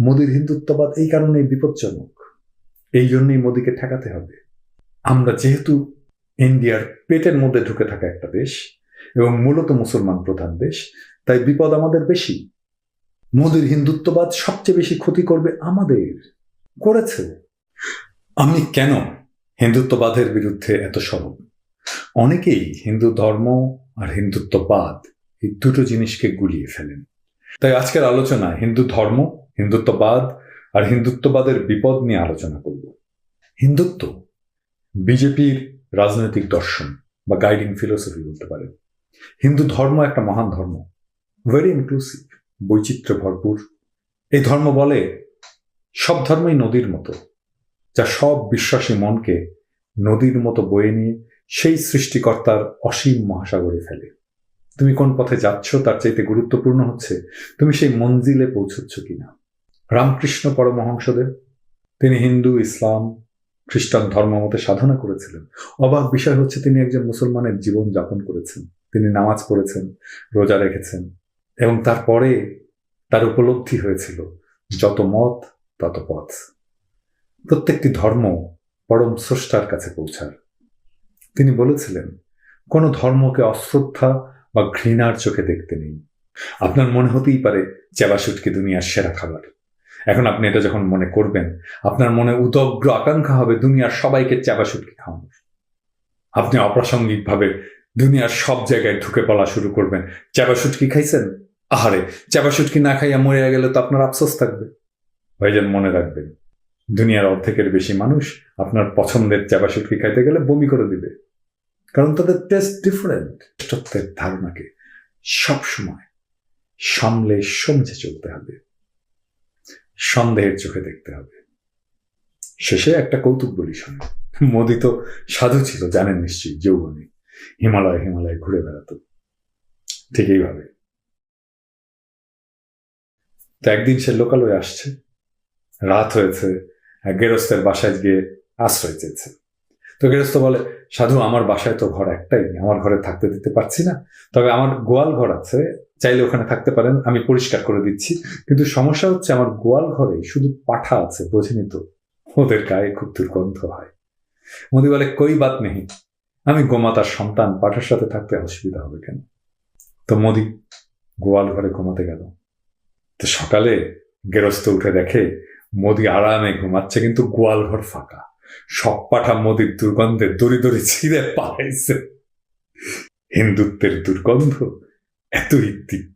মোদির হিন্দুত্ববাদ এই কারণেই বিপজ্জনক। এই জন্যই মোদিকে ঠেকাতে হবে। আমরা যেহেতু ইন্ডিয়ার পেটের মধ্যে ঢুকে থাকা একটা দেশ এবং মূলত মুসলমান প্রধান দেশ, তাই বিপদ আমাদের বেশি। মোদির হিন্দুত্ববাদ সবচেয়ে বেশি ক্ষতি করবে আমাদের। করেছে। আমি কেন হিন্দুত্ববাদের বিরুদ্ধে এত সরব? অনেকেই হিন্দু ধর্ম আর হিন্দুত্ববাদ এই দুটো জিনিসকে গুলিয়ে ফেলেন। তাই আজকের আলোচনা হিন্দু ধর্ম হিন্দুত্ববাদ আর হিন্দুত্ববাদের বিপদ নিয়ে আলোচনা করব। হিন্দুত্ব বিজেপির রাজনৈতিক দর্শন বা গাইডিং ফিলোসফি বলতে পারেন। হিন্দু ধর্ম একটা মহান ধর্ম ভেরি ইনক্লুসিভ বৈচিত্র্য ভরপুর। এই ধর্ম বলে সব ধর্মই নদীর মতো, যা সব বিশ্বাসী মনকে নদীর মতো বয়ে নিয়ে সেই সৃষ্টিকর্তার অসীম মহাসাগরে ফেলে। তুমি কোন পথে যাচ্ছ তার চাইতে গুরুত্বপূর্ণ হচ্ছে, তুমি সেই মঞ্জিলে পৌঁছচ্ছ কিনা। রামকৃষ্ণ পরমহংসদেব, তিনি হিন্দু, ইসলাম, খ্রিস্টান ধর্ম মতে সাধনা করেছিলেন। অবাক বিষয় হচ্ছে তিনি একজন মুসলমানের জীবন যাপন করেছেন। তিনি নামাজ পড়েছেন, রোজা রেখেছেন এবং তারপরে তার উপলব্ধি হয়েছিল যত মত, তত পথ। প্রত্যেকটি ধর্ম পরম স্রষ্টার কাছে পৌঁছার। তিনি বলেছিলেন, কোনো ধর্মকে অশ্রদ্ধা বা ঘৃণার চোখে দেখতে নেই। আপনার মনে হতেই পারে চেবাশুটকি দুনিয়ার সেরা খাবার। এখন আপনি এটা যখন মনে করবেন, আপনার মনে উদগ্র আকাঙ্ক্ষা হবে দুনিয়ার সবাইকে চাবাশুটকি খাওয়ানোর। আপনি অপ্রাসঙ্গিকভাবে দুনিয়ার সব জায়গায় ঢুকে পড়া শুরু করবেন। চাবাশুটকি খাইছেন? আহারে চাবাশুটকি না খাইয়া মরে গেলে তো আপনার আফসোস থাকবে। ভাইজান মনে রাখবেন, দুনিয়ার অর্ধেকের বেশি মানুষ আপনার পছন্দের চাবাশুটকি খাইতে গেলে বমি করে দিবে। কারণ তাদের টেস্ট ডিফারেন্ট তত্ত্বের ধারণাকে সবসময় সামলে সমঝে চলতে হবে। সন্দেহের চোখে দেখতে হবে। শেষে একটা কৌতুক বলি শুনে মোদি তো সাধু ছিল, জানেন নিশ্চয়ই, যৌবনে। হিমালয় হিমালয় ঘুরে বেড়াতো। ঠিক এইভাবে। তো একদিন সে লোকালয়ে আসছে। রাত হয়েছে গেরস্তের বাসায় গিয়ে আশ্রয় চেয়েছে। তো গেরস্ত বলে, সাধু, আমার বাসায় তো ঘর একটাই আমার ঘরে থাকতে দিতে পারছি না। তবে আমার গোয়াল ঘর আছে চাইলে ওখানে থাকতে পারেন, আমি পরিষ্কার করে দিচ্ছি। কিন্তু সমস্যা হচ্ছে আমার গোয়াল ঘরে শুধু পাঠা আছে বোঝেনি তো। ওদের গায়ে খুব দুর্গন্ধ হয়। মোদি বলে, কই বাত নেই। আমি গোমাতার সন্তান, পাঠার সাথে থাকতে অসুবিধা হবে কেন? তো মোদি গোয়াল ঘরে ঘুমাতে গেল। তো সকালে গেরস্ত উঠে দেখে মোদি আরামে ঘুমাচ্ছে, কিন্তু গোয়াল ঘর ফাঁকা। সব পাঠা মোদির দুর্গন্ধে দড়ি দড়ি ছিঁড়ে পালাইছে। হিন্দুত্বের দুর্গন্ধ। এতই তীব্র